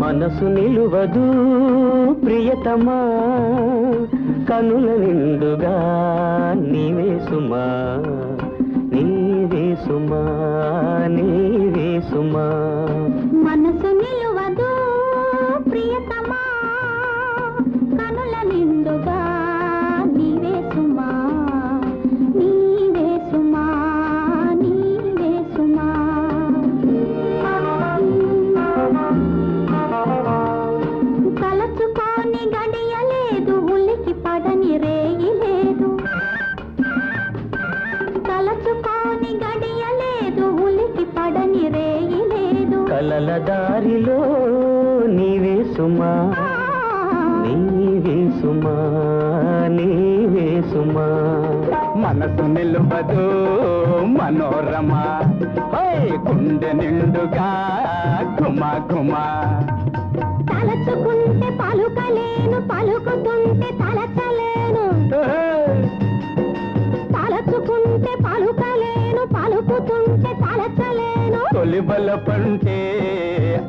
మనసు నిలువదు ప్రియతమా కనుల నిండుగా నీవే సుమా నీవే సుమా నీవే సుమా. దారిలో నీవే సుమా నీవే సుమా నీవే సుమా. మనసు నిలువదు మనోరమా హై గుండె నిండుగా కుమా కుమా తలచుకుంటే పలుకలేను పలుకు తొలిబల పంటే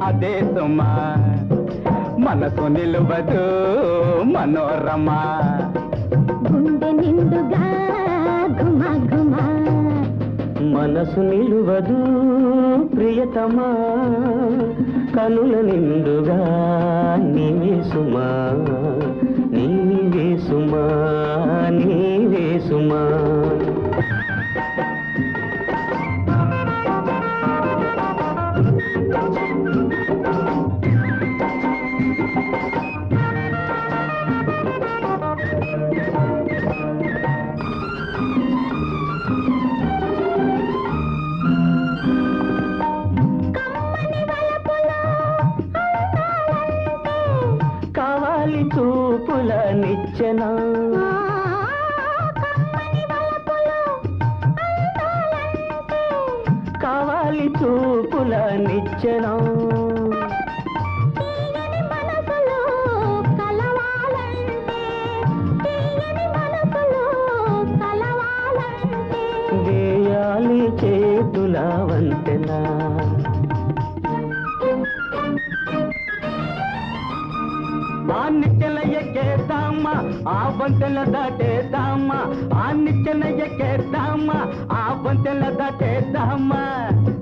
అదే సుమా మనసు నిలువదు మనోరమ? గుండె నిండుగా మనసు నిలువదు ప్రియతమా? కనుల నిండుగా నీవే సుమా నీవే సుమా నీవే సుమా అందాలంటే కావాలి చూపుల నిచ్చెన వేయాలి చేతుల వంతెన. ఆ వంతెన దాటేద్దామా? ఆ నిచ్చెన ఎక్కేద్దామా ఆ వంతెన దాటేద్దామా?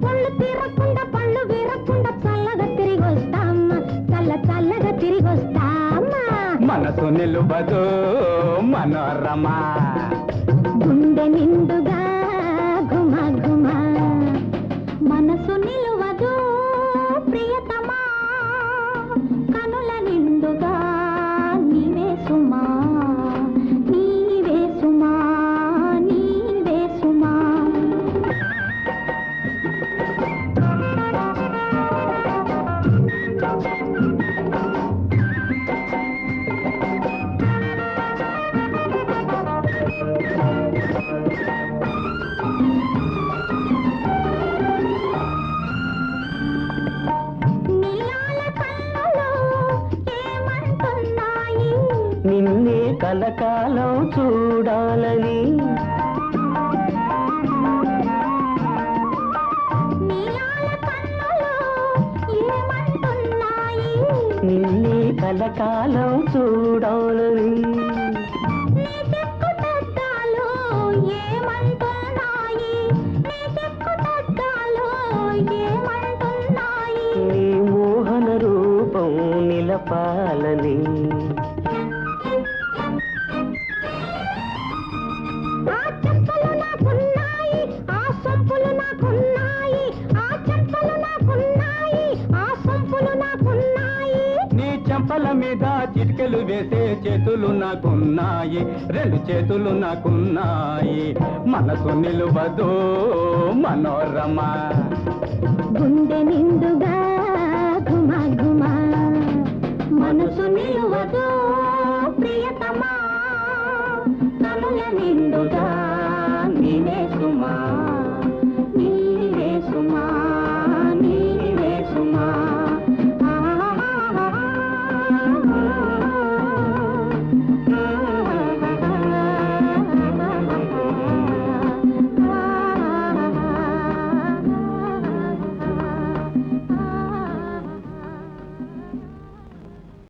పళ్ళు తీరకుండా పళ్ళు వీరకుండా చల్లగా తిరిగి వస్తామా చల్ల చల్లగా తిరిగి వస్తామా మనసు నిలువదు మనోరమ. గుండె నిండుగా కలకాలం చూడాలని. నిన్నే కలకాలం చూడాలని. నీ చెక్కుతద్దాలు ఏమంటున్నాయి? నీ చెక్కుతద్దాలు ఏమంటున్నాయి? నీ మోహన రూపం నిలపాలని. చిటికెలు వేసే చేతులు నాకున్నాయి. రెండు చేతులు నాకున్నాయి. మనసు నిలువదు మనోరమ. గుండె నిండుగా గుమా గుమా మనసు నిలువదు ప్రియతమా.